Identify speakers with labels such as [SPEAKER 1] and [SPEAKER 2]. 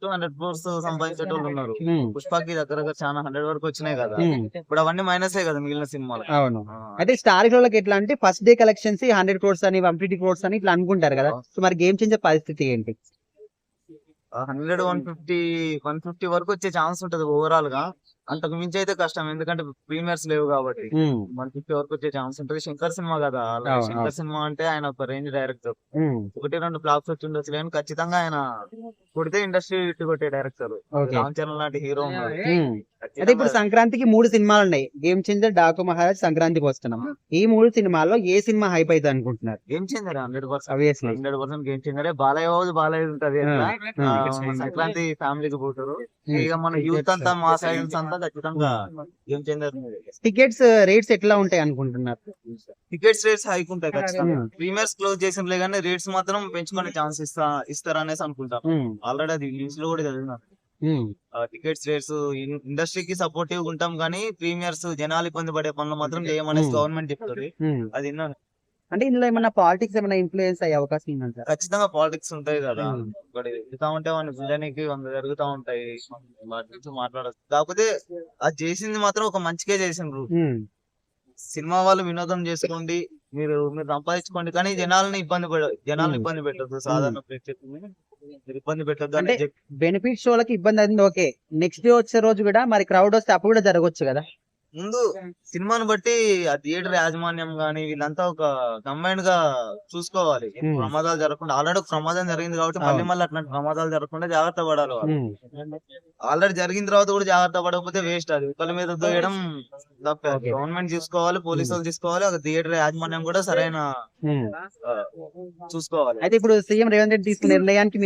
[SPEAKER 1] Two hundred crores సంపాదించేటోళ్ళు ఉన్నారు.
[SPEAKER 2] ఉమ్,
[SPEAKER 1] పుష్పకి దగ్గర చాలా హండ్రెడ్ వరకు వచ్చినాయి కదా.
[SPEAKER 2] ఉమ్,
[SPEAKER 1] ఇప్పుడు అవన్నీ మైనసే కదా మిగిలిన సినిమాలు.
[SPEAKER 2] అవును. అయితే స్టార్ హీరోలకు ఎట్లా అంటే first day collections hundred crores అని వన్ ఫిఫ్టీ క్రోర్స్ అని ఇట్లా అనుకుంటారు కదా. సో మరి గేమ్ చేంజర్ పరిస్థితి ఏంటి?
[SPEAKER 1] Hundred one fifty one fifty వరకు వచ్చే ఛాన్స్ ఉంటది ఓవరాల్గా. అంతకు మించి అయితే కష్టం. ఎందుకంటే ప్రీమియర్స్ లేవు కాబట్టి.
[SPEAKER 2] ఉమ్,
[SPEAKER 1] వన్ ఫిఫ్టీ వరకు వచ్చే ఛాన్స్ ఉంటది. శంకర్ సినిమా కదా. శంకర్. సినిమా అంటే ఆయన ఒక రేంజ్ డైరెక్టర్. ఒకటి రెండు ఫ్లాప్స్ వచ్చి ఉండొచ్చు. కానీ ఖచ్చితంగా ఆయన కొడితే ఇండస్ట్రీ ఇట్టు కొట్టే డైరెక్టర్.
[SPEAKER 2] ఓకే.
[SPEAKER 1] రామ్ చరణ్ లాంటి హీరో.
[SPEAKER 2] అయితే ఇప్పుడు సంక్రాంతికి మూడు సినిమాలు ఉన్నాయి. గేమ్ చేంజర్ డాకు మహారాజ్ సంక్రాంతికి వస్తున్నాం. ఈ మూడు సినిమాల్లో ఏ సినిమా హైప్ అయితే అనుకుంటున్నారు?
[SPEAKER 1] Game Changer hundred percent. Hundred percent Game Changer. Balayya Balayya ఉంటది. సంక్రాంతి ఫ్యామిలీకి పోతారు. ఇక మన యూత్ అంతా మా సైన్స్ అంతా ఖచ్చితంగా
[SPEAKER 2] టికెట్స్ రేట్స్ ఎట్లా ఉంటాయి అనుకుంటున్నారు?
[SPEAKER 1] టికెట్స్ రేట్స్ హైక్ ఉంటాయి ఖచ్చితంగా.
[SPEAKER 2] ఉమ్,
[SPEAKER 1] ప్రీమియర్స్ క్లోజ్ చేసిందిలే కానీ రేట్స్ మాత్రం పెంచుకునే ఛాన్స్ ఇస్తా ఇస్తారనేసి అనుకుంటాం.
[SPEAKER 2] ఉమ్,
[SPEAKER 1] ఆల్రెడీ అది న్యూస్లో కూడా చదివినా.
[SPEAKER 2] ఉమ్,
[SPEAKER 1] టికెట్స్ రేట్స్ ఇండస్ట్రీకి సపోర్టివ్ ఉంటాం కానీ ప్రీమియర్స్ జనాలు ఇబ్బంది పడే పనులు మాత్రం చేయమనేసి
[SPEAKER 2] Hmm.
[SPEAKER 1] గవర్నమెంట్ చెప్తుంది. అది విన్నాను.
[SPEAKER 2] అంటే ఇందులో ఏమన్నా పాలిటిక్స్ ఏమైనా ఇన్ఫ్లుయెన్స్ అయ్యే అవకాశం ఉందంటారా?
[SPEAKER 1] ఖచ్చితంగా పాలిటిక్స్ ఉంటాయి కదా.
[SPEAKER 2] Hmm.
[SPEAKER 1] ఒకటి జరుగుతా ఉంటే వాడిని గుంజడానికి వంద జరుగుతా ఉంటాయి. వాటి గురించి మాట్లాడచ్చు. కాకపోతే అది చేసింది మాత్రం ఒక మంచిగా చేసిండ్రు.
[SPEAKER 2] ఉమ్,
[SPEAKER 1] సినిమా వాళ్ళు వినోదం చేసుకోండి. మీరు మీరు సంపాదించుకోండి. కానీ జనాలని ఇబ్బంది పెడ జనాలను
[SPEAKER 2] Hmm.
[SPEAKER 1] ఇబ్బంది పెట్టద్దు. సాధారణ ప్రేక్షకుల్ని ఇబ్బంది పెట్టద్దు
[SPEAKER 2] అంటే బెనిఫిట్ షోలకి ఇబ్బంది అయింది. ఓకే. నెక్స్ట్ డే వచ్చే రోజు కూడా మరి క్రౌడ్ వస్తే అప్పుడు కూడా జరగవచ్చు కదా.
[SPEAKER 1] ముందు సినిమాను బట్టి ఆ థియేటర్ యాజమాన్యం గానీ వీళ్ళంతా ఒక కంబైన్డ్గా చూసుకోవాలి. ప్రమాదాలు జరగకుండా ఆల్రెడీ ఒక ప్రమాదం జరిగింది కాబట్టి మళ్ళీ. మళ్ళీ అట్లాంటి ప్రమాదాలు జరగకుండా జాగ్రత్త పడాలి ఆల్రెడీ జరిగిన తర్వాత కూడా జాగ్రత్త పడకపోతే వేస్ట్ అది. ఒకళ్ళ మీద దోయడం తప్పే. గవర్నమెంట్ చూసుకోవాలి పోలీసు వాళ్ళు తీసుకోవాలి ఒక థియేటర్ యాజమాన్యం కూడా సరైన చూసుకోవాలి.
[SPEAKER 2] అయితే ఇప్పుడు సీఎం రేవంత్ రెడ్డి తీసుకున్న నిర్ణయానికి